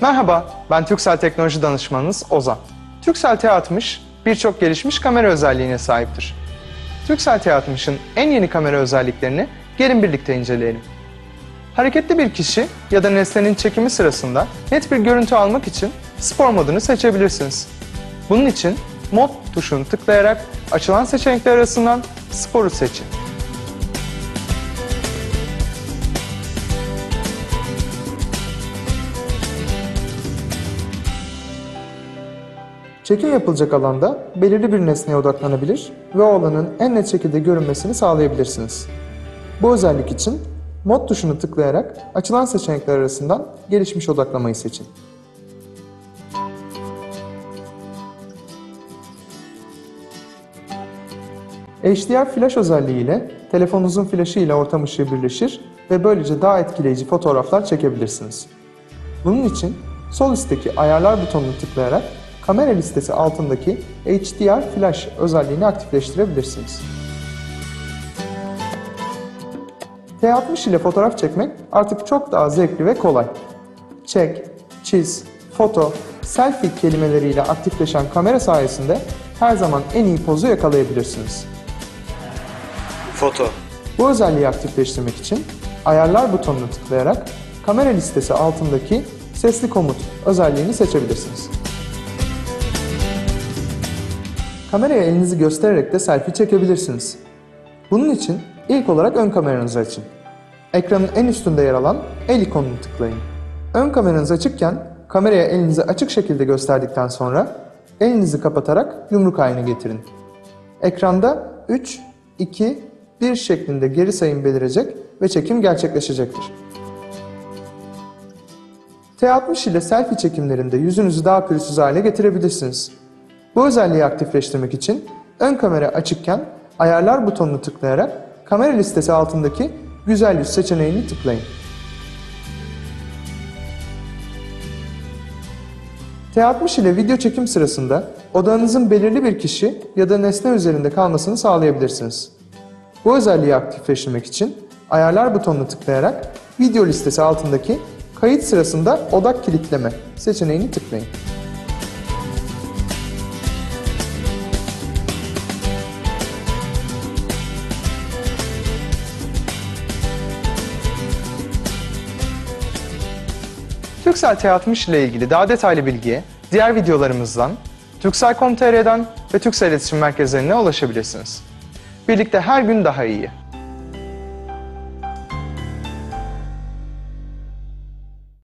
Merhaba, ben Türksel Teknoloji Danışmanınız Ozan. Türksel T60 birçok gelişmiş kamera özelliğine sahiptir. Türksel T60'ın en yeni kamera özelliklerini gelin birlikte inceleyelim. Hareketli bir kişi ya da nesnenin çekimi sırasında net bir görüntü almak için spor modunu seçebilirsiniz. Bunun için mod tuşunu tıklayarak açılan seçenekler arasından sporu seçin. Çekim yapılacak alanda belirli bir nesneye odaklanabilir ve o alanın en net şekilde görünmesini sağlayabilirsiniz. Bu özellik için mod tuşunu tıklayarak açılan seçenekler arasından gelişmiş odaklamayı seçin. HDR flash özelliği ile telefonunuzun flaşı ile ortam ışığı birleşir ve böylece daha etkileyici fotoğraflar çekebilirsiniz. Bunun için sol üstteki ayarlar butonunu tıklayarak kamera listesi altındaki HDR flash özelliğini aktifleştirebilirsiniz. T60 ile fotoğraf çekmek artık çok daha zevkli ve kolay. Çek, çiz, foto, selfie kelimeleriyle aktifleşen kamera sayesinde her zaman en iyi pozu yakalayabilirsiniz. Foto. Bu özelliği aktifleştirmek için ayarlar butonuna tıklayarak kamera listesi altındaki sesli komut özelliğini seçebilirsiniz. Kameraya elinizi göstererek de selfie çekebilirsiniz. Bunun için ilk olarak ön kameranızı açın. Ekranın en üstünde yer alan el ikonunu tıklayın. Ön kameranız açıkken kameraya elinizi açık şekilde gösterdikten sonra elinizi kapatarak yumruk haline getirin. Ekranda 3, 2, 1 şeklinde geri sayım belirecek ve çekim gerçekleşecektir. T60 ile selfie çekimlerinde yüzünüzü daha pürüzsüz hale getirebilirsiniz. Bu özelliği aktifleştirmek için ön kamera açıkken ayarlar butonunu tıklayarak kamera listesi altındaki güzel yüz seçeneğini tıklayın. T60 ile video çekim sırasında odağınızın belirli bir kişi ya da nesne üzerinde kalmasını sağlayabilirsiniz. Bu özelliği aktifleştirmek için ayarlar butonunu tıklayarak video listesi altındaki kayıt sırasında odak kilitleme seçeneğini tıklayın. Türksel T60 ile ilgili daha detaylı bilgiye diğer videolarımızdan, Turkcell.com.tr'den ve Türksel İletişim Merkezlerine ulaşabilirsiniz. Birlikte her gün daha iyi.